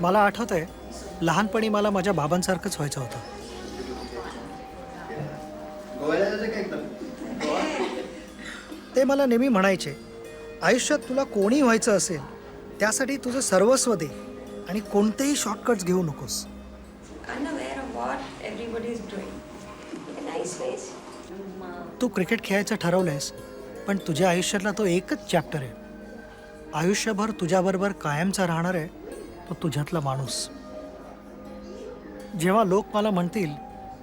मला आठवत आहे लहानपणी मला माझ्या बाबांसारखंच व्हायचं होतं. ते मला नेहमी म्हणायचे आयुष्यात तुला कोणी व्हायचं असेल त्यासाठी तुझं सर्वस्व दे आणि कोणतेही शॉर्टकट्स घेऊ नकोस. तू क्रिकेट खेळायचं ठरवलंयस पण तुझ्या आयुष्यातला तो एकच चॅप्टर आहे. आयुष्यभर तुझ्याबरोबर कायमचा राहणार आहे तो तुझ्यातला माणूस. जेव्हा लोक मला म्हणतील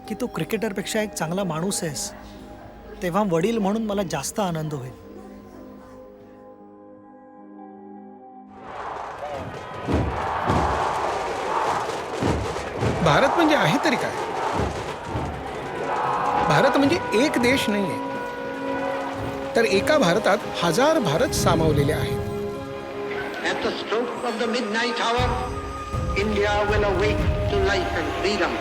की तू क्रिकेटरपेक्षा एक चांगला माणूस आहेस तेव्हा वडील म्हणून मला जास्त आनंद होईल. आहे तरी काय भारत म्हणजे एक देश नाहीये तर एका भारतात हजार भारत सामावलेले आहेत At the stroke of the midnight hour, India will awake to life and freedom.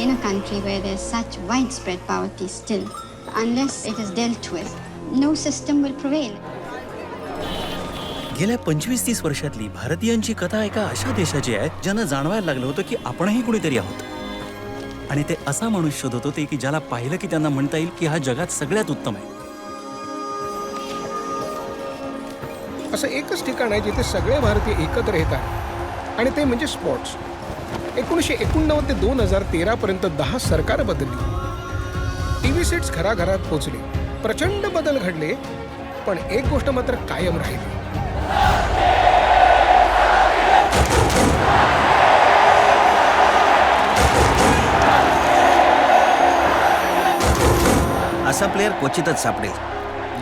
In a country where there's such widespread poverty still, unless it is dealt with, no system will prevail. गेल्या पंचवीस तीस वर्षातली भारतीयांची कथा एका अशा देशाची आहे ज्यांना जाणवायला लागलं होतं की आपणही कुणीतरी आहोत. आणि ते असा माणूस शोधत होते की ज्याला पाहिलं की त्यांना म्हणता येईल की हा जगात सगळ्यात उत्तम आहे. असं एकच ठिकाण आहे जिथे सगळे भारतीय एकत्र येतात. आणि ते म्हणजे स्पॉट्स एकोणीसशे एकोणनव्वद ते दोन हजार तेरापर्यंत दहा सरकार बदलली. टी व्ही सेट्स घराघरात पोचले. प्रचंड बदल घडले पण एक गोष्ट मात्र कायम राहिली. असा प्लेअर क्वचितच सापडेल.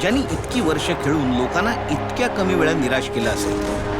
ज्यांनी इतकी वर्ष खेळून लोकांना इतक्या कमी वेळात निराश केलं असेल.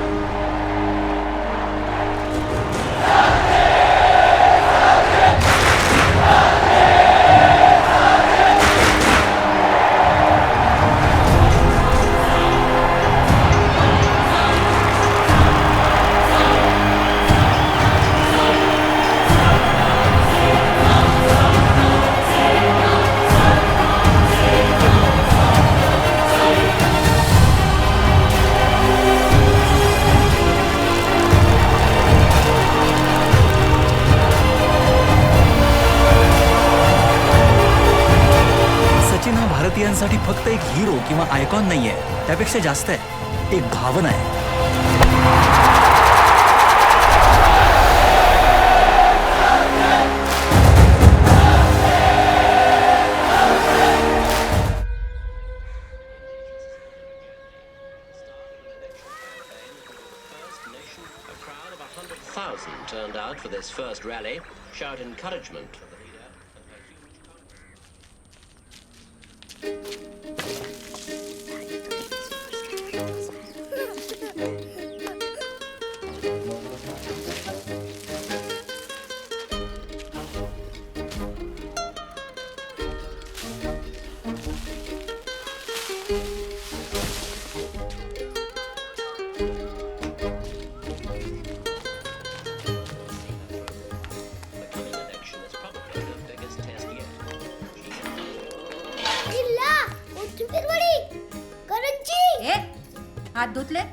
भारतीयांसाठी फक्त एक हिरो किंवा आयकॉन नाहीये त्यापेक्षा जास्त आहे एक भावना आहे thousand turned out for this first rally, shout encouragement हात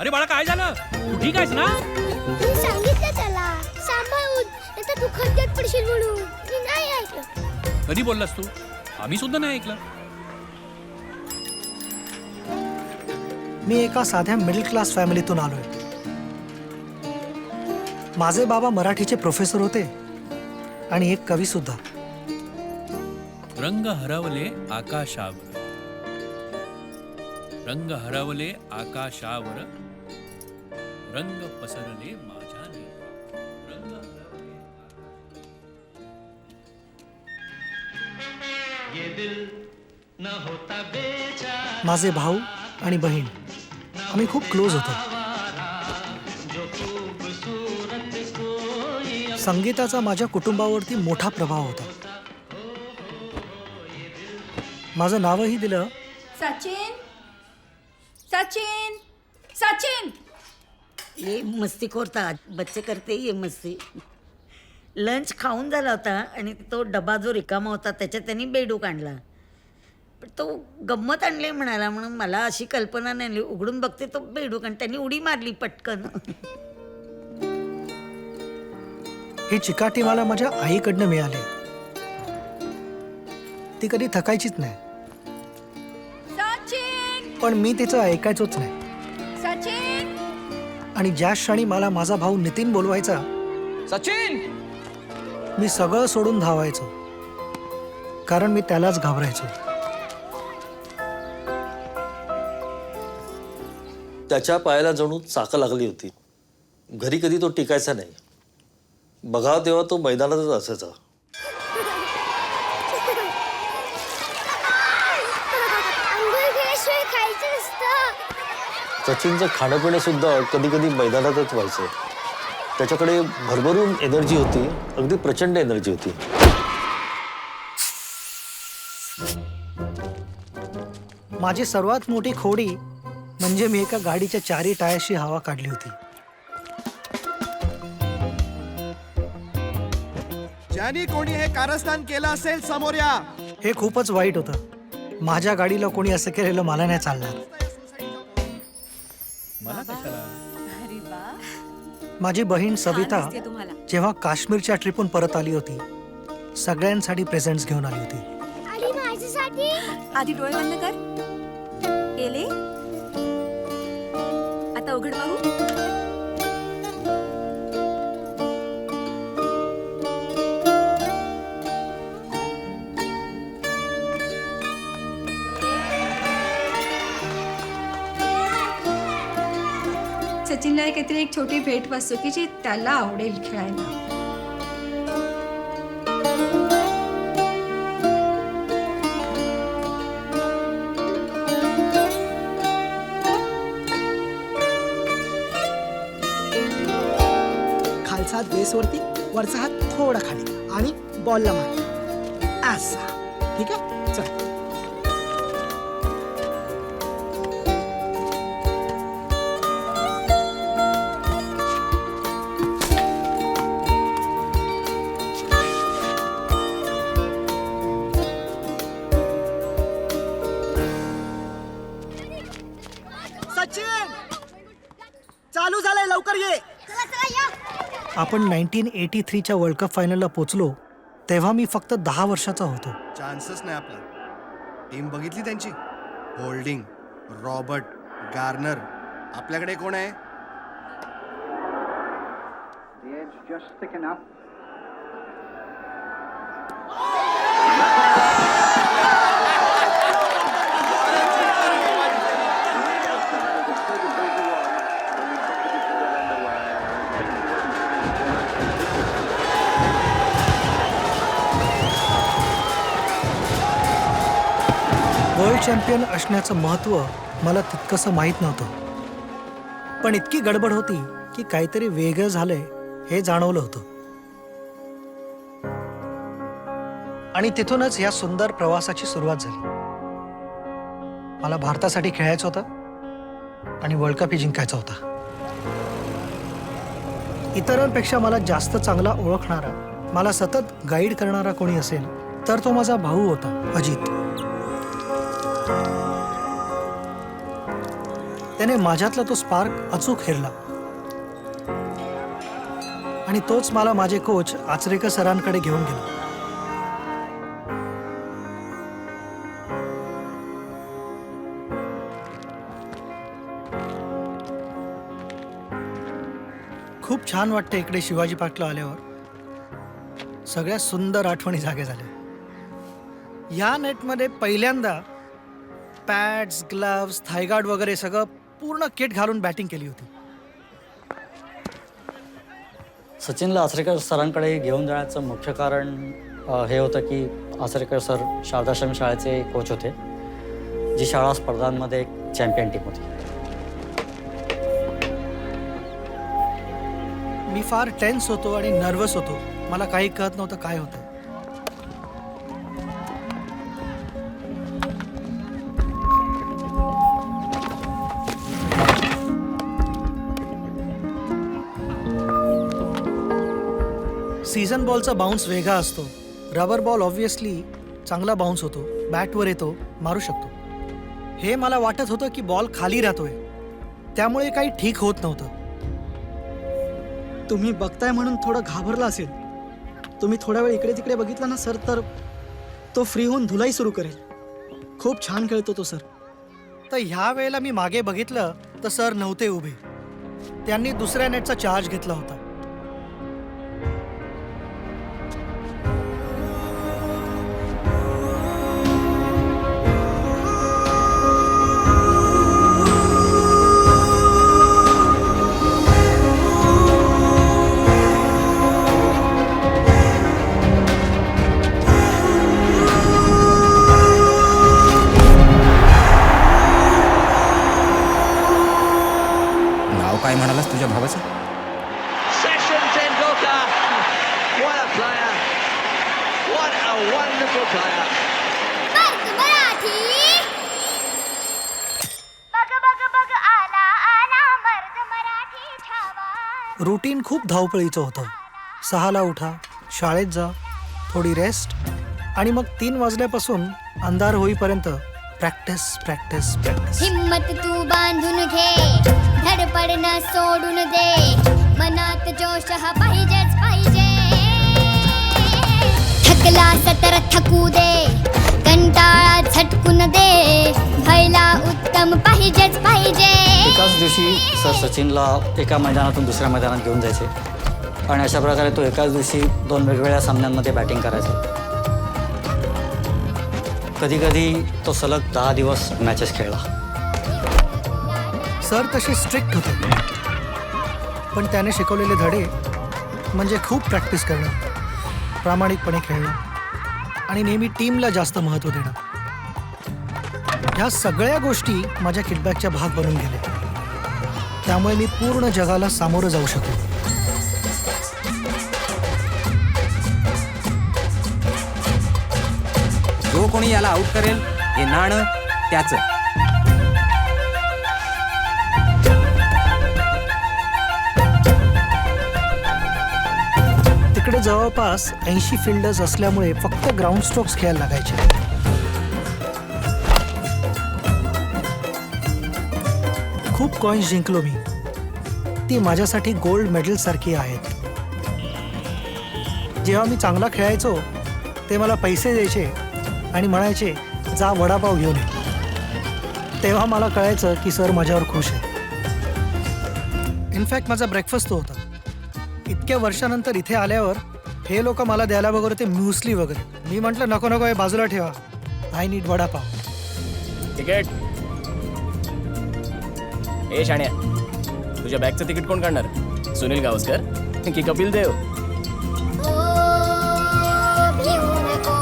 अरे बाळा काय झालं? तू ठीक आहेस ना? मी सांगितलं त्याला. सांभाळून. नाही तू खड्ड्यात पडशील म्हणून. मी नाही ऐकलं. कधी बोललास तू? आम्ही सुद्धा नाही ऐकलं. मी एका साध्या मिडल क्लास फॅमिलीतून आलोय. माझे बाबा मराठीचे प्रोफेसर होते. आणि एक कवी सुद्धा. रंग हरवले आकाशावर. रंग हरवले आकाशावर रंग पसरले माझ्याने. रंग. माझे भाऊ आणि बहीण. आम्ही खूप क्लोज होतो. संगीताचा माझ्या कुटुंबावरती मोठा प्रभाव होता. माझं नावही दिलं. सचिन. सचिन. सचिन. ये मस्ती खोरता बच्चे करते ये मस्ती. लंच खाऊन झाला होता आणि तो डबा जो रिकामा होता त्याच्यात त्यांनी बेडूक आणला. पण तो गंमत आणली म्हणाला म्हणून मला अशी कल्पना नाही आली. उघडून बघते तो बेडूक आणि त्यांनी उडी मारली पटकन. ही चिकाटी मला माझ्या आईकडनं मिळाली. ती कधी थकायचीच नाही. सचिन! पण मी तिचं ऐकायचोच नाही. आणि ज्या क्षणी मला माझा भाऊ नितीन बोलवायचा सचिन! मी सगळं सोडून धावायचो. कारण मी त्यालाच घाबरायचो. त्याच्या पायाला जणू चाकं लागली होती. घरी कधी तो टिकायचा नाही. बघावं तेव्हा तो मैदानातच असायचा. सचिनचं खाणंपिणं सुद्धा कधी कधी मैदानातच व्हायचं. त्याच्याकडे भरभरून एनर्जी होती अगदी प्रचंड एनर्जी होती. माझी सर्वात मोठी खोडी म्हणजे मी एका गाडीच्या चारी टायरशी हवा काढली होती. ज्याने कोणी हे कारस्थान केलं असेल समोर या. हे खूपच वाईट होतं. माझ्या गाडीला कोणी असं केलेलं मला नाही चालणार. माझी बहीण सविता जेव्हा काश्मीरच्या ट्रिपहून परत आली होती सगळ्यांसाठी प्रेझेंट्स घेऊन आली होती. आधी डोळे बंद कर. केले? आता उघड बघू. सचिनला काहीतरी एक छोटी भेट बसतो की जी त्याला आवडेल खेळायला. खालचा हात बेसवरती वरचा हात थोडा खाली आणि बॉलला मार असा. ठीक आहे? चल. चालू झालंय लवकर ये. चला चला या आपण नाईन्टीन एटी थ्रीच्या वर्ल्ड कप फायनलला पोचलो तेव्हा मी फक्त दहा वर्षाचा होतो. चान्सच नाही आपला. टीम बघितली त्यांची? होल्डिंग रॉबर्ट गार्नर आपल्याकडे कोण आहे? चॅम्पियन असण्याचं महत्त्व मला तितकंसं माहीत नव्हतं. पण इतकी गडबड होती की काहीतरी वेगळं झालंय हे जाणवलं होतं. आणि तिथूनच या सुंदर प्रवासाची सुरुवात झाली. मला भारतासाठी खेळायचं होतं आणि वर्ल्ड कपही जिंकायचा होता. इतरांपेक्षा मला जास्त चांगला ओळखणारा मला सतत गाईड करणारा कोणी असेल तर तो माझा भाऊ होता अजित. त्याने माझ्यातला तो स्पार्क अचूक हेरला. आणि तोच मला माझे कोच आचरेकर सरांकडे घेऊन गेला. खूप छान वाटतं इकडे शिवाजी पार्कला आल्यावर. सगळ्या सुंदर आठवणी जागे झाल्या. या नेटमध्ये पहिल्यांदा पॅड्स ग्लव्स थायगार्ड वगैरे सगळं पूर्ण किट घालून बॅटिंग केली होती. सचिनला आचरेकर सरांकडे घेऊन जाण्याचं मुख्य कारण अ, हे होतं की आचरेकर सर शारदाश्रम शाळेचे कोच होते जी शाळा स्पर्धांमध्ये एक चॅम्पियन टीम होती. मी फार टेन्स होतो आणि नर्वस होतो. मला काही कळत नव्हतं काय होतं. सीझन बॉलचा बाउन्स वेगळा असतो. रबर बॉल ऑब्व्हियसली चांगला बाउन्स होतो. बॅटवर येतो मारू शकतो. हे मला वाटत होतं की बॉल खाली राहतोय. त्यामुळे काही ठीक होत नव्हतं. तुम्ही बघताय म्हणून थोडं घाबरला असेल. तुम्ही थोडा वेळ इकडे तिकडे बघितलं ना सर तर तो फ्री होऊन धुलाई सुरू करेल. खूप छान खेळतो तो सर. तर ह्या वेळेला मी मागे बघितलं तर सर नव्हते उभे. त्यांनी दुसऱ्या नेटचा चार्ज घेतला होता. रुटीन खूप धावपळीचं होतं. सहाला उठा शाळेत जा थोडी रेस्ट आणि मग तीन वाजल्यापासून अंधार होईपर्यंत प्रॅक्टिस प्रॅक्टिस प्रॅक्टिस हिम्मत तू बांधून घे धडपड न सोडून दे मनात जोश हा पाहिजेच पाहिजे. थकला सतर थकू दे कंटाळा झटकून दे. भैला उत्तम पाहिजेच पाहिजे. एकाच दिवशी सर सचिनला एका मैदानातून दुसऱ्या मैदानात घेऊन जायचे. आणि अशा प्रकारे तो एकाच दिवशी दोन वेगवेगळ्या सामन्यांमध्ये बॅटिंग करायचा. कधी कधी तो सलग दहा दिवस मॅचेस खेळला. सर तसे स्ट्रिक्ट होते. पण त्याने शिकवलेले धडे म्हणजे खूप प्रॅक्टिस करणं. प्रामाणिकपणे खेळणं. आणि नेहमी टीमला जास्त महत्त्व देणं. ह्या सगळ्या गोष्टी माझ्या किडबॅकच्या भाग बनून गेल्या. त्यामुळे मी पूर्ण जगाला सामोरं जाऊ शकलो. जो कोणी याला आउट करेल हे नाणं त्याचं. तिकडे जवळपास ऐंशी फिल्डर्स असल्यामुळे फक्त ग्राउंड स्ट्रोक्स खेळायला लागायचे. खूप कॉईन्स जिंकलो मी. ती माझ्यासाठी गोल्ड मेडल सारखी आहेत. जेव्हा मी चांगला खेळायचो ते मला पैसे द्यायचे आणि म्हणायचे जा वडापाव घेऊन ये. तेव्हा मला कळायचं की सर माझ्यावर खुश आहे इनफॅक्ट माझा ब्रेकफास्ट तो होता. इतक्या वर्षानंतर इथे आल्यावर हे लोक मला द्यायला वगैरे ते म्युसली वगैरे. मी म्हटलं नको नको हे बाजूला ठेवा. I need vada pav. Ticket ए शाण्या. तुझ्या बॅगचं तिकीट कोण काढणार? सुनील गावस्कर? की कपिल देव? भिवू नको.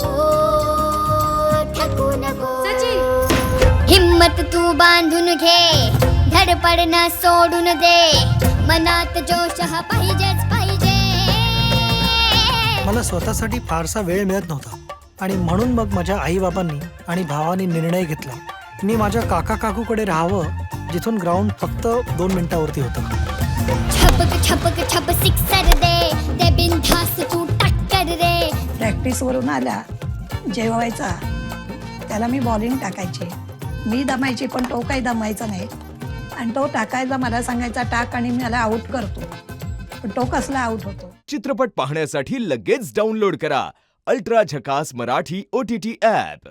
ओ थकू नको. हिम्मत तू बांधून घे. धडपड न सोडून दे. मनात जोश हा पाहिजेच पाहिजे. मला स्वतःसाठी फारसा वेळ मिळत नव्हता. आणि म्हणून मग माझ्या आईबाबांनी आणि भावानी निर्णय घेतला. मी माझ्या काका काकूकडे राहावं जिथून ग्राउंड फक्त दोन मिनिटावरती होतं. छपक छपक छप सिक्सर दे ते बिनधास तू टक्कर रे प्रॅक्टिसवरून आला जेवायचा त्याला मी बॉलिंग टाकायचे. मी दमायची पण तो काही दमायचा नाही. आणि तो टाकायला मला सांगायचा टाक आणि मला आऊट करतो. पण तो कसला आऊट होतो? चित्रपट पाहण्यासाठी लगेच डाउनलोड करा. Ultra Jhakaas Marathi O T T app